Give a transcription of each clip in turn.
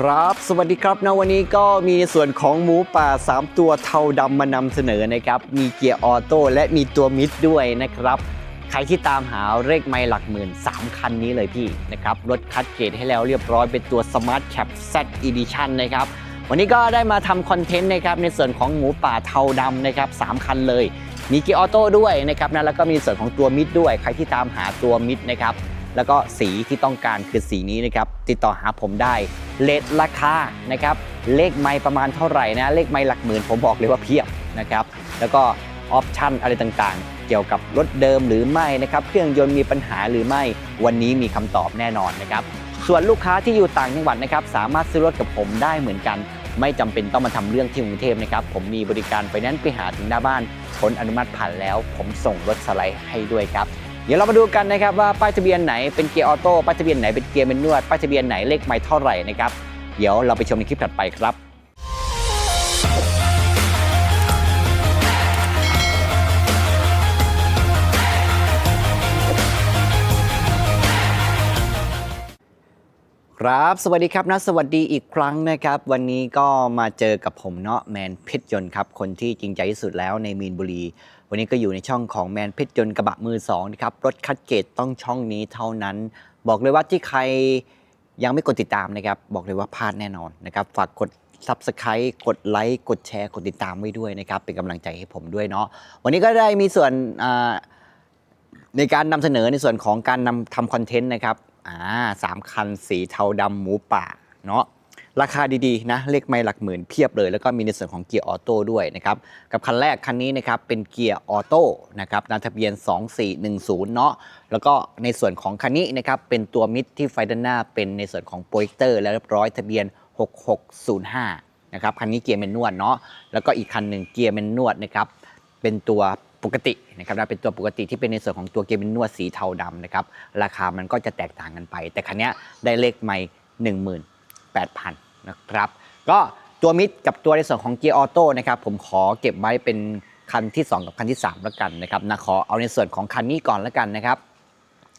ครับ สวัสดีครับนะวันนี้ก็มีส่วนของหมูป่า 3 ตัวเทาดำมานำเสนอนะครับ มีเกียร์ออโต้และมีตัวมิดด้วยนะครับ ใครที่ตามหาเลขไม่หลักหมื่น 3 คันนี้เลยพี่นะครับ รถคัดเกรดให้แล้วเรียบร้อยเป็นตัว Smart Cap Z Edition นะครับ วันนี้ก็ได้มาทำคอนเทนต์นะครับในส่วนของหมูป่าเทาดำนะครับสามคันเลย มีเกียร์ออโต้ด้วยนะครับนะแล้วก็มีส่วนของตัวมิดด้วย ใครที่ตามหาตัวมิดนะครับ แล้วก็สีที่ต้องการคือสีนี้นะครับ ติดต่อหาผมได้เลทราคานะครับ เลขไม่ประมาณเท่าไหร่นะ เลขไม่หลักหมื่นผมบอกเลยว่าเพียบนะครับ แล้วก็ออปชั่นอะไรต่างๆ เกี่ยวกับรถเดิมหรือไม่นะครับ เครื่องยนต์มีปัญหาหรือไม่ วันนี้มีคำตอบแน่นอนนะครับ ส่วนลูกค้าที่อยู่ต่างจังหวัดนะครับ สามารถซื้อรถกับผมได้เหมือนกัน ไม่จำเป็นต้องมาทำเรื่องที่กรุงเทพนะครับ ผมมีบริการไปนั้นไปหาถึงหน้าบ้านผลอนุมัติผ่านแล้ว ผมส่งรถสไลด์ให้ด้วยครับ เดี๋ยวเรามาดูกันนะครับว่าป้ายทะเบียนไหนเป็นเกียร์ออโต้ป้ายทะเบียนไหนเป็นเกียร์เมนนวดป้ายทะเบียนไหนเลขไม่เท่าไหร่นะครับเดี๋ยวเราไปชมในคลิปถัดไปครับครับสวัสดีครับนะสวัสดีอีกครั้งนะครับ วันนี้ก็มาเจอกับผมเนาะแมนเพชรยนต์ครับ คนที่จริงใจที่สุดแล้วในมีนบุรี วันนี้ก็อยู่ในช่องของแมนเพชรยนต์กระบะมือสองนะครับ รถคัดเกตต้องช่องนี้เท่านั้น บอกเลยว่าที่ใครยังไม่กดติดตามนะครับ บอกเลยว่าพลาดแน่นอนนะครับ ฝากกด Subscribe กดไลค์กดแชร์ กดติดตามไว้ด้วยนะครับ เป็นกำลังใจให้ผมด้วยเนาะวันนี้ก็ได้มีส่วนในการนำเสนอในส่วนของการนำทำคอนเทนต์นะครับอ่าสามคันสีเทาดำหมูป่าเนาะ ราคาดีๆนะเลขไม่หลักหมื่นเพียบเลย แล้วก็มีในส่วนของเกียร์ออโต้ด้วยนะครับ กับคันแรกคันนี้นะครับเป็นเกียร์ออโต้นะครับนามทะเบียน 2410 เนาะแล้วก็ในส่วนของคันนี้นะครับเป็นตัวมิดที่ไฟด้านหน้าเป็นในส่วนของโปรเจคเตอร์แล้วเรียบร้อยทะเบียน 6605 นะครับคันนี้เกียร์แมนนวลเนาะแล้วก็อีกคันหนึ่งเกียร์แมนนวลนะครับเป็นตัวปกตินะครับนะเป็นตัวปกติที่เป็นในส่วนของตัวเกมเป็นนวดสีเทาดำนะครับ ราคามันก็จะแตกต่างกันไป แต่คันนี้ได้เลขไม่18,000น นะครับ ก็ตัวมิดกับตัวในส่วนของเกียร์ออโต้นะครับผมขอเก็บไว้เป็นคันที่ 2 กับคันที่ 3 แล้วกันนะครับนะขอเอาในส่วนของคันนี้ก่อนแล้วกันนะครับ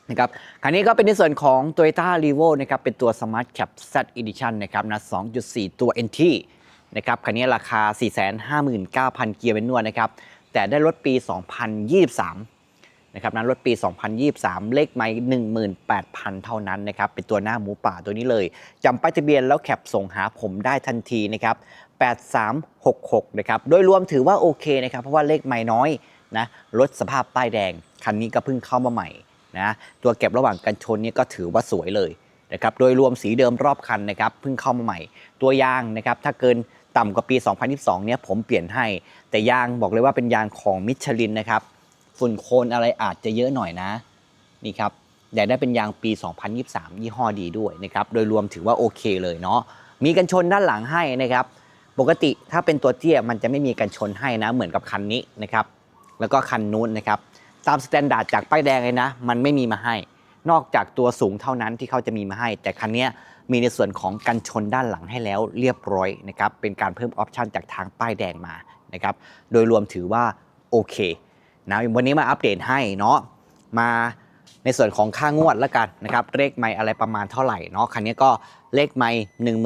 นะครับคันนี้ก็เป็นในส่วนของ Toyota r e v o นะครับเป็นตัว Smart Cap Z Edition นะครับนะ 2.4 ตัว NT นะครับคันนี้ราคา 459,000 เกียร์เป็นนวดนะครับ แต่ได้รถปี 2023 นะครับนั้นรถปี 2023 เลขไม่18,000 เท่านั้นนะครับ เป็นตัวหน้าหมูป่าตัวนี้เลยจำป้ายทะเบียนแล้วแคปส่งหาผมได้ทันทีนะครับ 8366 นะครับ โดยรวมถือว่าโอเคนะครับ เพราะว่าเลขไม่น้อยนะรถสภาพป้ายแดง คันนี้ก็เพิ่งเข้ามาใหม่นะตัวเก็บระหว่างกันชนนี่ก็ถือว่าสวยเลยนะครับโดยรวมสีเดิมรอบคันนะครับเพิ่งเข้ามาใหม่ ตัวยางนะครับถ้าเกินต่ำกว่าปี 2022 เนี่ยผมเปลี่ยนให้ แต่ยางบอกเลยว่าเป็นยางของมิชลินนะครับ ฝุ่นโคลนอะไรอาจจะเยอะหน่อยนะนี่ครับอยากได้เป็นยางปี 2023 ยี่ห้อดีด้วยนะครับโดยรวมถือว่าโอเคเลยเนาะมีกันชนด้านหลังให้นะครับ ปกติถ้าเป็นตัวเตี้ยมันจะไม่มีกันชนให้นะเหมือนกับคันนี้นะครับแล้วก็คันนู้นนะครับตามสแตนดาร์ดจากป้ายแดงเลยนะ มันไม่มีมาให้ นอกจากตัวสูงเท่านั้นที่เขาจะมีมาให้ แต่คันนี้มีในส่วนของกันชนด้านหลังให้แล้วเรียบร้อยนะครับเป็นการเพิ่มออปชันจากทางป้ายแดงมานะครับโดยรวมถือว่าโอเค นะวันนี้มาอัปเดตให้เนาะมาในส่วนของค่างวดแล้วกันนะครับเลขไม่อะไรประมาณเท่าไหร่เนาะคันนี้ก็เลขไม่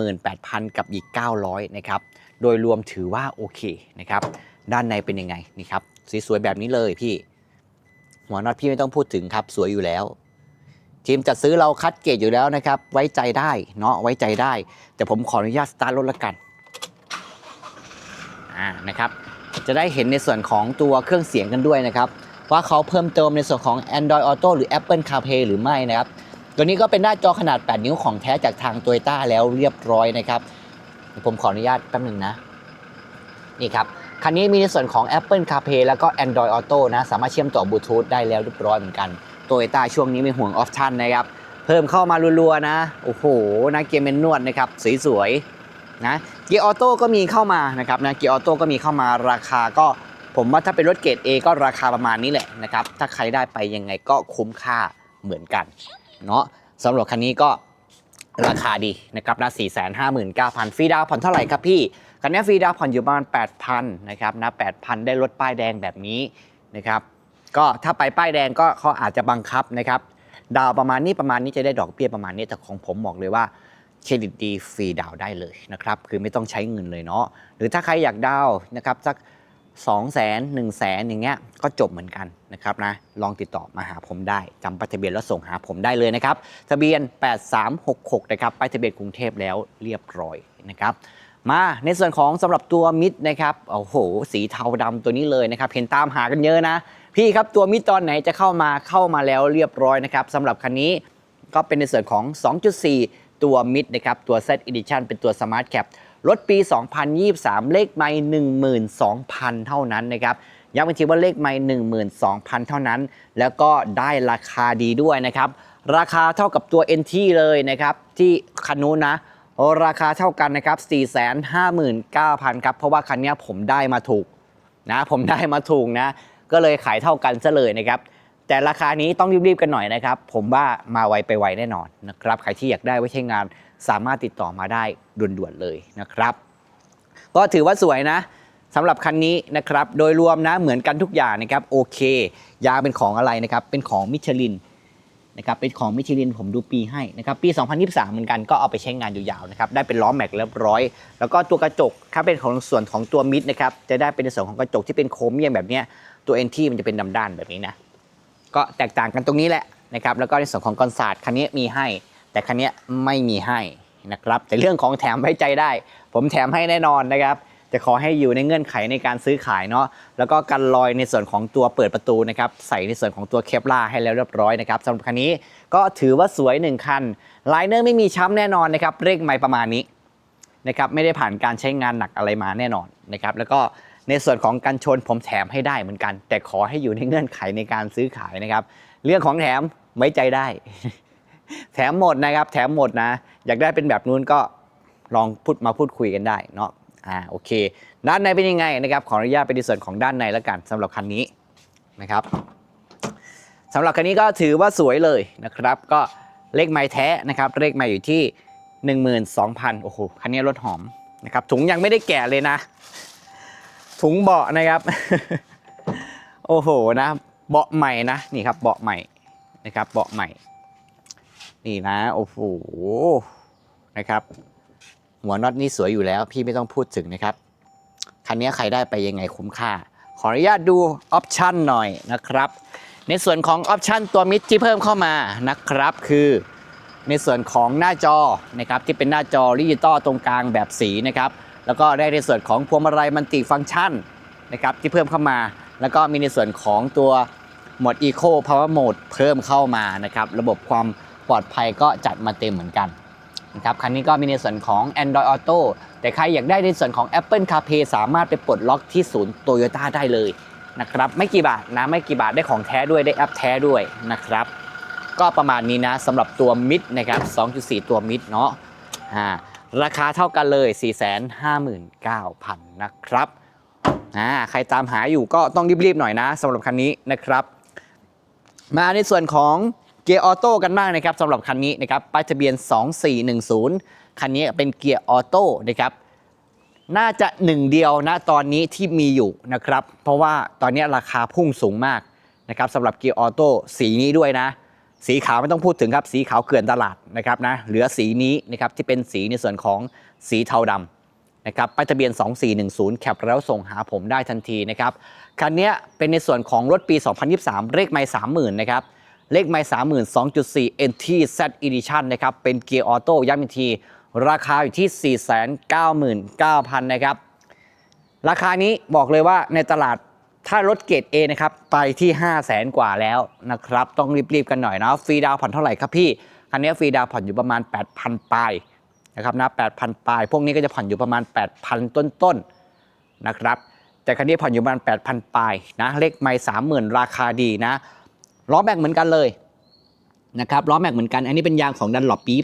18,000 กับอีก 900นะครับโดยรวมถือว่าโอเคนะครับด้านในเป็นยังไงนี่ครับสวยๆแบบนี้เลยพี่ หัวน็อตพี่ไม่ต้องพูดถึงครับสวยอยู่แล้ว ทีมจัดซื้อเราคัดเกรดอยู่แล้วนะครับ ไว้ใจได้เนาะไว้ใจได้ แต่ผมขออนุญาตสตาร์ทรถละกันอ่านะครับ จะได้เห็นในส่วนของตัวเครื่องเสียงกันด้วยนะครับ ว่าเขาเพิ่มเติมในส่วนของ Android Auto หรือ Apple CarPlay หรือไม่นะครับ ตัวนี้ก็เป็นหน้าจอขนาด 8 นิ้วของแท้จากทาง Toyota แล้วเรียบร้อยนะครับ ผมขออนุญาตแป๊บหนึ่งนะ นี่ครับคันนี้มีในส่วนของ Apple CarPlay แล้วก็ Android Auto นะ สามารถเชื่อมต่อบลูทูธได้แล้วเรียบร้อยเหมือนกัน Toyota ช่วงนี้ไม่ห่วงออปชั่นนะครับ เพิ่มเข้ามารัวๆนะ โอ้โหนะเกียร์เมนนวดนะครับ สวยๆ นะเกียร์ออโต้ก็มีเข้ามานะครับนะเกียร์ออโต้ก็มีเข้ามาราคาก็ผมว่าถ้าเป็นรถเกรด A ก็ราคาประมาณนี้แหละนะครับถ้าใครได้ไปยังไงก็คุ้มค่าเหมือนกันเนาะสำหรับคันนี้ก็ราคาดีนะครับนะ459,000ฟรีดาวผ่อนเท่าไหร่ครับพี่คันนี้ฟรีดาวผ่อนอยู่ประมาณ8,000นะครับนะ8,000 ได้รถป้ายแดงแบบนี้นะครับก็ถ้าไปป้ายแดงก็เขาอาจจะบังคับนะครับดาวประมาณนี้ประมาณนี้จะได้ดอกเบี้ยประมาณนี้แต่ของผมบอกเลยว่า เครดิตดีฟรีดาวได้เลยนะครับ คือไม่ต้องใช้เงินเลยเนาะหรือถ้าใครอยากดาวนะครับสัก2 0 0 0 0 0 1 0 0 0 0แสนอย่างเงี้ยก็จบเหมือนกันนะครับนะลองติดต่อมาหาผมได้จำป้ายทะเบียนแล้วส่งหาผมได้เลยนะครับทะเบียน 8366นะครับป้ายทะเบียนกรุงเทพแล้วเรียบร้อยนะครับมาในส่วนของสำหรับตัวมิดนะครับโอ้โห สีเทาดำตัวนี้เลยนะครับเห็นตามหากันเยอะนะ พี่ครับตัวมิดตอนไหนจะเข้ามาเข้ามาแล้วเรียบร้อยนะครับสำหรับคันนี้ก็เป็นในส่วนของ 2.4 ตัวมิดนะครับ ตัว Z Edition เป็นตัว Smart Cap รถปี 2023 เลขไม่12,000 เท่านั้นนะครับย้ำอีกทีว่าเลขไม่12,000 เท่านั้น แล้วก็ได้ราคาดีด้วยนะครับ ราคาเท่ากับตัว NT เลยนะครับ ที่คันนู้นนะ ราคาเท่ากันนะครับ 459,000 ครับ เพราะว่าคันนี้ผมได้มาถูกนะ ผมได้มาถูกนะ ก็เลยขายเท่ากันซะเลยนะครับ แต่ราคานี้ต้องรีบๆกันหน่อยนะครับ ผมว่ามาไวไปไวแน่นอนนะครับ ใครที่อยากได้ไว้ใช้งานสามารถติดต่อมาได้ด่วนๆเลยนะครับ ก็ถือว่าสวยนะสำหรับคันนี้นะครับ โดยรวมนะเหมือนกันทุกอย่างนะครับโอเค ยางเป็นของอะไรนะครับ เป็นของมิชลินนะครับเป็นของมิชลินผมดูปีให้นะครับปี 2023 เหมือนกันก็เอาไปใช้งานยาวๆนะครับได้เป็นล้อแม็กเรียบร้อย แล้วก็ตัวกระจกถ้าเป็นของส่วนของตัวมิดนะครับจะได้เป็นส่วนของกระจกที่เป็นโครเมียมแบบเนี้ยตัวเอนที่มันจะเป็นดำด้านแบบนี้นะ ก็แตกต่างกันตรงนี้แหละนะครับแล้วก็ในส่วนของกอนซาร์คันนี้มีให้ แต่คันนี้ไม่มีให้นะครับแต่เรื่องของแถมไว้ใจได้ ผมแถมให้แน่นอนนะครับจะขอให้อยู่ในเงื่อนไขในการซื้อขายเนาะแล้วก็กันรอยในส่วนของตัวเปิดประตูนะครับใส่ในส่วนของตัวเคปลาให้แล้วเรียบร้อยนะครับสำหรับคันนี้ก็ถือว่าสวย 1 คันไลเนอร์ไม่มีช้ำแน่นอนนะครับเร่งไม่ประมาณนี้นะครับไม่ได้ผ่านการใช้งานหนักอะไรมาแน่นอนนะครับแล้วก็ ในส่วนของกันชนผมแถมให้ได้เหมือนกัน แต่ขอให้อยู่ในเงื่อนไขในการซื้อขายนะครับ เรื่องของแถมไว้ใจได้ แถมหมดนะครับ แถมหมดนะ อยากได้เป็นแบบนู้นก็ลองพูดมาพูดคุยกันได้เนาะอ่าโอเค ด้านในเป็นยังไงนะครับ ขออนุญาตไปในส่วนของด้านในแล้วกันสำหรับคันนี้นะครับสำหรับคันนี้ก็ถือว่าสวยเลยนะครับ ก็เลขไม้แท้นะครับ เลขไม้อยู่ที่ 12,000โอ้โหคันนี้รถหอมนะครับถุงยังไม่ได้แกะเลยนะ ถุงเบาะนะครับ โอ้โหนะเบาะใหม่นะนี่ครับเบาะใหม่นะครับเบาะใหม่ นี่นะโอ้โหนะครับ หัวน็อตนี่สวยอยู่แล้ว พี่ไม่ต้องพูดถึงนะครับ คันนี้ใครได้ไปยังไงคุ้มค่า ขออนุญาตดูออปชันหน่อยนะครับ ในส่วนของออปชันตัวมิดที่เพิ่มเข้ามานะครับ คือในส่วนของหน้าจอนะครับที่เป็นหน้าจอดิจิตอลตรงกลางแบบสีนะครับ แล้วก็ได้ในส่วนของพวงมาลัยมันติฟังก์ชันนะครับที่เพิ่มเข้ามา แล้วก็มีในส่วนของตัวโหมด Eco Power Mode เพิ่มเข้ามานะครับระบบความปลอดภัยก็จัดมาเต็มเหมือนกันนะครับคันนี้ก็มีในส่วนของ Android Auto แต่ใครอยากได้ในส่วนของ Apple CarPlay สามารถไปปลดล็อกที่ศูนย์ Toyota ได้เลยนะครับไม่กี่บาทนะไม่กี่บาทได้ของแท้ด้วยได้แอปแท้ด้วยนะครับก็ประมาณนี้นะสำหรับตัวมิดนะครับ 2.4 ตัวมิดเนาะอ่า ราคาเท่ากันเลย 459,000 นะครับอ่าใครตามหาอยู่ก็ต้องรีบๆหน่อยนะสำหรับคันนี้นะครับ มาในส่วนของเกียร์ออโต้กันบ้างนะครับสำหรับคันนี้นะครับป้ายทะเบียน 2410 คันนี้เป็นเกียร์ออโต้นะครับน่าจะหนึ่งเดียวนะตอนนี้ที่มีอยู่นะครับ เพราะว่าตอนนี้ราคาพุ่งสูงมากนะครับสำหรับเกียร์ออโต้สีนี้ด้วยนะ สีขาวไม่ต้องพูดถึงครับ สีขาวเกลื่อนตลาดนะครับนะเหลือสีนี้นะครับที่เป็นสีในส่วนของสีเทาดำนะครับป้ายทะเบียน 2410 แคปแล้วส่งหาผมได้ทันทีนะครับคันนี้เป็นในส่วนของรถปี 2023 เลขไมล์30,000 นะครับเลขไมล์30,000 2.4 NT Z Edition นะครับเป็นเกียร์ออโต้ย้ำอีกทีราคาอยู่ที่ 499,000 นะครับ ราคานี้บอกเลยว่าในตลาด ถ้ารถเกรด A นะครับ ไปที่ 5 0 0แสนกว่าแล้วนะครับ ต้องรีบ ๆ กันหน่อยนะฟรีดาวผ่อนเท่าไหร่ครับพี่ คันนี้ฟรีดาวผ่อนอยู่ประมาณ 8,000 ปลายนะครับนะ8,000 ปลาย พวกนี้ก็จะผ่อนอยู่ประมาณ 8,000 ต้นๆนะครับ แต่คันนี้ผ่อนอยู่ประมาณ 8,000 ปลายนะเลขไม่30,000 ราคาดีนะล้อแม็กเหมือนกันเลยนะครับล้อแม็กเหมือนกัน อันนี้เป็นยางของดันหลอปปี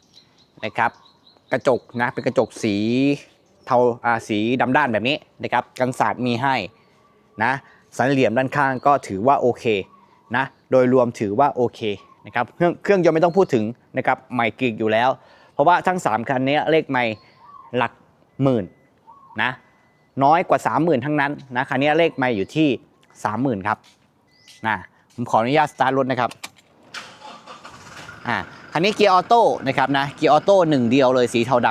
23นะครับกระจกนะเป็นกระจกสีเทาอ่าสีดำด้านแบบนี้นะครับกันศาสตร์มีให้ นะสันเหลี่ยมด้านข้างก็ถือว่าโอเคนะโดยรวมถือว่าโอเคนะครับเครื่องเครื่องยนต์ไม่ต้องพูดถึงนะครับใหม่กรีกอยู่แล้ว เพราะว่าทั้ง 3 คันนี้เลขไม่หลักหมื่นนะน้อยกว่า 30,000 ทั้งนั้นนะคันนี้เลขไม่อยู่ที่ 30,000 ครับนะผมขออนุญาตสตาร์ทรถนะครับอ่าคัคันนี้เกียร์ออโต้นะครับนะเกียร์ออโต้หนึ่งเดียวเลยสีเทาด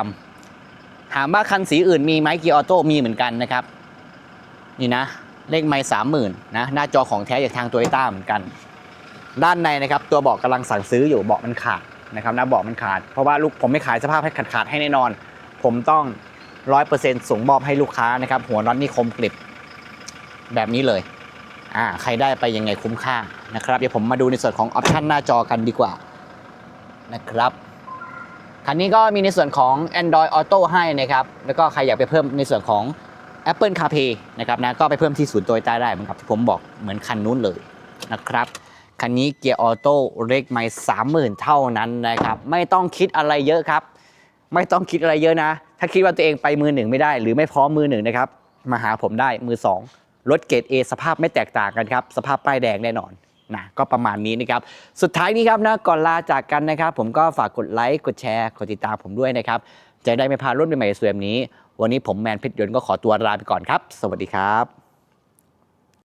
ำถามว่าคันสีอื่นมีไหมเกียร์ออโต้มีเหมือนกันนะครับนี่นะ เลขไม้สามหมื่นนะหน้าจอของแท้จากทางโตโยต้าเหมือนกัน ด้านในนะครับตัวเบาะกำลังสั่งซื้ออยู่เบาะมันขาดนะครับนะเบาะมันขาด เพราะว่าลูกผมไม่ขายสภาพให้ขาดขาดๆให้แน่นอน ผมต้องร้อยเปอร์เซ็นต์ส่งมอบให้ลูกค้านะครับ หัวน็อตนี่คมกริบแบบนี้เลยอ่าใครได้ไปยังไงคุ้มค่านะครับเดี๋ยวผมมาดูในส่วนของออปชันหน้าจอกันดีกว่านะครับคันนี้ก็มีในส่วนของ Android Auto ให้นะครับ แล้วก็ใครอยากไปเพิ่มในส่วนของ Apple CarPlay นะครับนะก็ไปเพิ่มที่ศูนย์โตโยต้ได้เหมือนกับที่ผมบอกเหมือนคันนู้นเลยนะครับคันนี้เกียร์ออโต้เล็กไม่สามหมื่นเท่านั้นนะครับไม่ต้องคิดอะไรเยอะครับ ไม่ต้องคิดอะไรเยอะนะ ถ้าคิดว่าตัวเองไปมือหนึ่งไม่ได้ หรือไม่พร้อมมือหนึ่งนะครับมาหาผมได้มือสองรถเกรด A สภาพไม่แตกต่างกันครับ สภาพป้ายแดงแน่นอนนะก็ประมาณนี้นะครับ สุดท้ายนี้ครับนะก่อนลาจากกันนะครับ ผมก็ฝากกดไลค์กดแชร์กดติดตามผมด้วยนะครับ จะได้ไม่พลาดรุ่นใหม่ๆสวยแบบนี้ วันนี้ผมแมนเพชรยนต์ก็ขอตัวลาไปก่อนครับ สวัสดีครับ